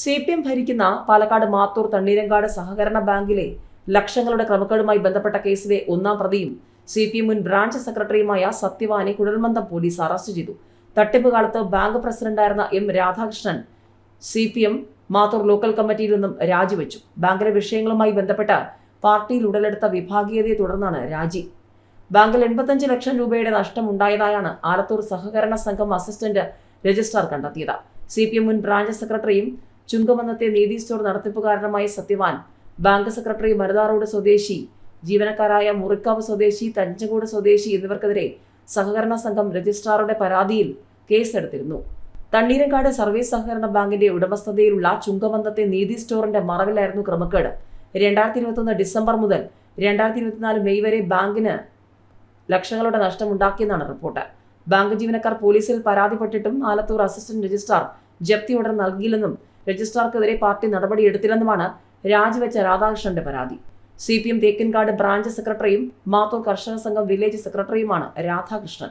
C P M ഭരിക്കുന്ന പാലക്കാട് മാത്തൂർ തണ്ണീരങ്കാട് സഹകരണ ബാങ്കിലെ ലക്ഷങ്ങളുടെ ക്രമക്കേടുമായി ബന്ധപ്പെട്ട കേസിലെ ഒന്നാം പ്രതിയും സി പി എം മുൻ ബ്രാഞ്ച് സെക്രട്ടറിയുമായ സത്യവാനെ കുഴൽമന്ദം പോലീസ് അറസ്റ്റ് ചെയ്തു. തട്ടിപ്പ് കാലത്ത് ബാങ്ക് പ്രസിഡന്റായിരുന്ന M Radhakrishnan C P M Mathur local കമ്മിറ്റിയിൽ നിന്നും രാജിവെച്ചു. ബാങ്കിലെ വിഷയങ്ങളുമായി ബന്ധപ്പെട്ട് പാർട്ടിയിൽ ഉടലെടുത്ത വിഭാഗീയതയെ തുടർന്നാണ് രാജി. ബാങ്കിൽ എൺപത്തഞ്ച് ലക്ഷം രൂപയുടെ നഷ്ടം ഉണ്ടായതായാണ് ആലത്തൂർ സഹകരണ സംഘം അസിസ്റ്റന്റ് രജിസ്ട്രാർ കണ്ടെത്തിയത്. സി പി എം മുൻ ബ്രാഞ്ച് സെക്രട്ടറിയും ചുങ്കമന്നത്തെ നീതി സ്റ്റോർ നടത്തിപ്പുകാരനുമായ സത്യവാൻ ബാങ്ക് സെക്രട്ടറി മരുതാറോഡ് സ്വദേശി ജീവനക്കാരായ മുറിക്കാവ് സ്വദേശി തഞ്ചങ്കോട് സ്വദേശി എന്നിവർക്കെതിരെ സഹകരണ സംഘം രജിസ്ട്രാറുടെ പരാതിയിൽ കേസെടുത്തിരുന്നു. തണ്ണീരങ്കാട് സർവീസ് സഹകരണ ബാങ്കിന്റെ ഉടമസ്ഥതയിലുള്ള ചുങ്കമന്നത്തെ നീതി സ്റ്റോറിന്റെ മറവിലായിരുന്നു ക്രമക്കേട്. രണ്ടായിരത്തി ഇരുപത്തൊന്ന് ഡിസംബർ മുതൽ രണ്ടായിരത്തി ഇരുപത്തിനാല് മെയ് വരെ ബാങ്കിന് ലക്ഷങ്ങളുടെ നഷ്ടമുണ്ടാക്കിയെന്നാണ് റിപ്പോർട്ട്. ബാങ്ക് ജീവനക്കാർ പോലീസിൽ പരാതിപ്പെട്ടിട്ടും ആലത്തൂർ അസിസ്റ്റന്റ് രജിസ്ട്രാർ ജപ്തി ഓർഡർ നൽകിയില്ലെന്നും രജിസ്ട്രാർക്കെതിരെ പാർട്ടി നടപടിയെടുത്തില്ലെന്നുമാണ് രാജിവെച്ച രാധാകൃഷ്ണന്റെ പരാതി. C P M Thekkinkadu branch സെക്രട്ടറിയും മാത്തൂർ കർഷക സംഘം വില്ലേജ് സെക്രട്ടറിയുമാണ് രാധാകൃഷ്ണൻ.